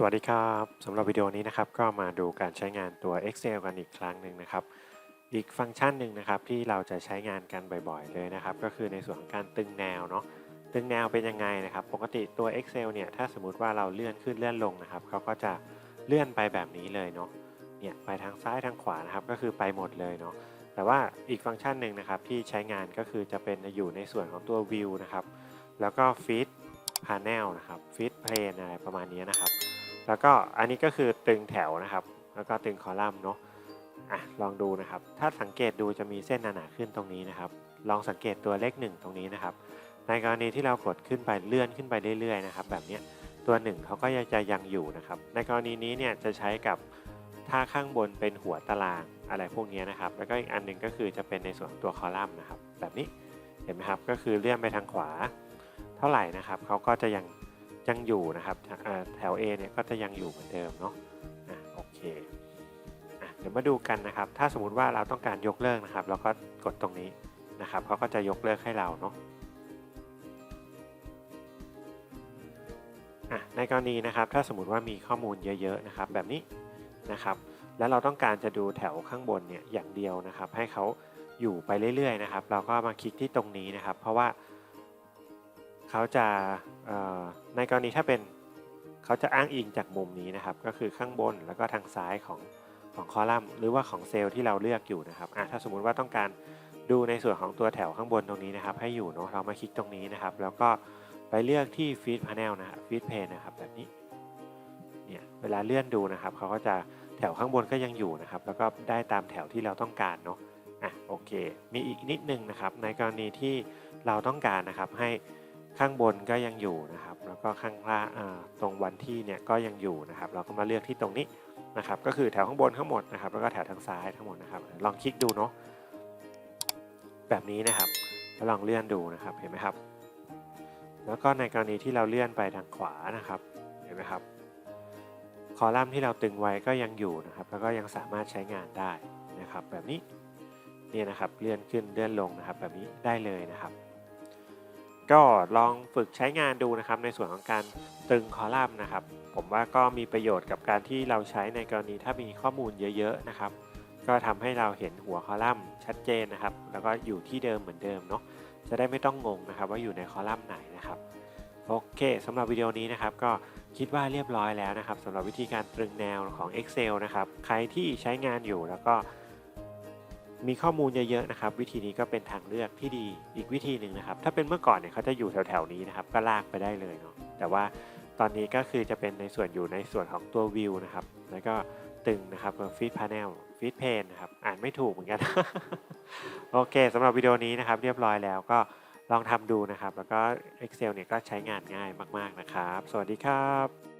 สวัสดีครับสำหรับวิดีโอนี้นะครับก็มาดูการใช้งานตัว Excel กันอีกครั้งหนึ่งนะครับ อีกฟังก์ชันหนึ่งนะครับที่เราจะใช้งานกันบ่อยๆเลยนะครับ ก็คือในส่วนของการตึงแนวเนาะตึงแนวเป็นยังไงนะครับ ปกติตัว Excel เนี่ยถ้าสมมติว่าเราเลื่อนขึ้นเลื่อนลงนะครับเขาก็จะเลื่อนไปแบบนี้เลยเนาะเนี่ยไปทางซ้ายทางขวานะครับก็คือไปหมดเลยเนาะแต่ว่าอีกฟังก์ชันหนึ่งนะครับที่ใช้งานก็คือจะเป็นอยู่ในส่วนของตัว View นะครับแล้วก็ Feed Panel นะครับ Feed Plane อะไรประมาณนี้นะครับ แล้วก็อันนี้ก็คือตึงแถวนะครับ แล้วก็ตึงคอลัมน์เนาะอะลองดูนะครับ ถ้าสังเกตดูจะมีเส้นหนาๆขึ้นตรงนี้นะครับ ลองสังเกตตัวเลขหนึ่งตรงนี้นะครับ ในกรณีที่เรากดขึ้นไปเลื่อนขึ้นไปเรื่อยๆนะครับ แบบนี้ตัวหนึ่งเขาก็จะยังอยู่นะครับ ในกรณีนี้เนี่ยจะใช้กับถ้าข้างบนเป็นหัวตารางอะไรพวกนี้นะครับ แล้วก็อีกอันหนึ่งก็คือจะเป็นในส่วนของตัวคอลัมน์นะครับ แบบนี้เห็นไหมครับก็คือเลื่อนไปทางขวา เท่าไหร่นะครับเขาก็จะยัง ยังอยู่นะครับแถว A เนี่ยก็จะยังอยู่เหมือนเดิมเนาะอะโอเคอเดี๋ยวมาดูกันนะครับ ถ้าสมมติว่าเราต้องการยกเลิกนะครับ เราก็กดตรงนี้นะครับเขาก็จะยกเลิกให้เราเนาะะในกรณีนะครับ ถ้าสมมติว่ามีข้อมูลเยอะๆนะครับ แบบนี้นะครับ แล้วเราต้องการจะดูแถวข้างบนเนี่ยอย่างเดียวนะครับ ให้เขาอยู่ไปเรื่อยๆนะครับ เราก็มาคลิกที่ตรงนี้นะครับ เพราะว่า เขาจะในกรณีถ้าเป็นเขาจะอ้างอิงจากมุมนี้นะครับ ก็คือข้างบนแล้วก็ทางซ้ายของของคอลัมน์หรือว่าของเซลล์ที่เราเลือกอยู่นะครับอะถ้าสมมุติว่าต้องการดูในส่วนของตัวแถวข้างบนตรงนี้นะครับ ให้อยู่เนาะเรามาคลิกตรงนี้นะครับ แล้วก็ไปเลือกที่ Feed Panel นะครับ Feed Pane นะครับแบบนี้เนี่ยเวลาเลื่อนดูนะครับเขาก็จะแถวข้างบนก็ยังอยู่นะครับ แล้วก็ได้ตามแถวที่เราต้องการเนาะอะโอเค มีอีกนิดนึงนะครับ ในกรณีที่เราต้องการนะครับให้ ข้างบนก็ยังอยู่นะครับ แล้วก็ข้างล่างตรงวันที่เนี่ยก็ยังอยู่นะครับ เราก็มาเลือกที่ตรงนี้นะครับ ก็คือแถวข้างบนทั้งหมดนะครับ แล้วก็แถวทางซ้ายทั้งหมดนะครับ ลองคลิกดูเนาะแบบนี้นะครับแล้วลองเลื่อนดูนะครับเห็นไหมครับ แล้วก็ในกรณีที่เราเลื่อนไปทางขวานะครับเห็นไหมครับ คอลัมน์ที่เราตึงไว้ก็ยังอยู่นะครับ แล้วก็ยังสามารถใช้งานได้นะครับ แบบนี้เนี่ยนะครับเลื่อนขึ้นเลื่อนลงนะครับ แบบนี้ได้เลยนะครับ ก็ลองฝึกใช้งานดูนะครับ ในส่วนของการตึงคอลัมน์นะครับ ผมว่าก็มีประโยชน์กับการที่เราใช้ในกรณีถ้ามีข้อมูลเยอะ ๆนะครับ ก็ทำให้เราเห็นหัวคอลัมน์ชัดเจนนะครับ แล้วก็อยู่ที่เดิมเหมือนเดิมเนาะจะได้ไม่ต้องงงนะครับ ว่าอยู่ในคอลัมน์ไหนนะครับโอเคสำหรับวิดีโอนี้นะครับ ก็คิดว่าเรียบร้อยแล้วนะครับสำหรับวิธีการตรึงแนวของ Excel นะครับ ใครที่ใช้งานอยู่แล้วก็ มีข้อมูลเยอะๆนะครับ วิธีนี้ก็เป็นทางเลือกที่ดีอีกวิธีหนึ่งนะครับ ถ้าเป็นเมื่อก่อนเนี่ยเขาจะอยู่แถวๆนี้นะครับ ก็ลากไปได้เลยเนาะแต่ว่าตอนนี้ก็คือจะเป็นในส่วนอยู่ในส่วนของตัววิวนะครับ แล้วก็ตึงนะครับฟีดพาร์เนลฟีดเพนนะครับ อ่านไม่ถูกเหมือนกัน โอเคสำหรับวิดีโอนี้นะครับ เรียบร้อยแล้วก็ลองทำดูนะครับ แล้วก็ Excel เนี่ยก็ใช้งานง่ายมาก ๆนะครับ สวัสดีครับ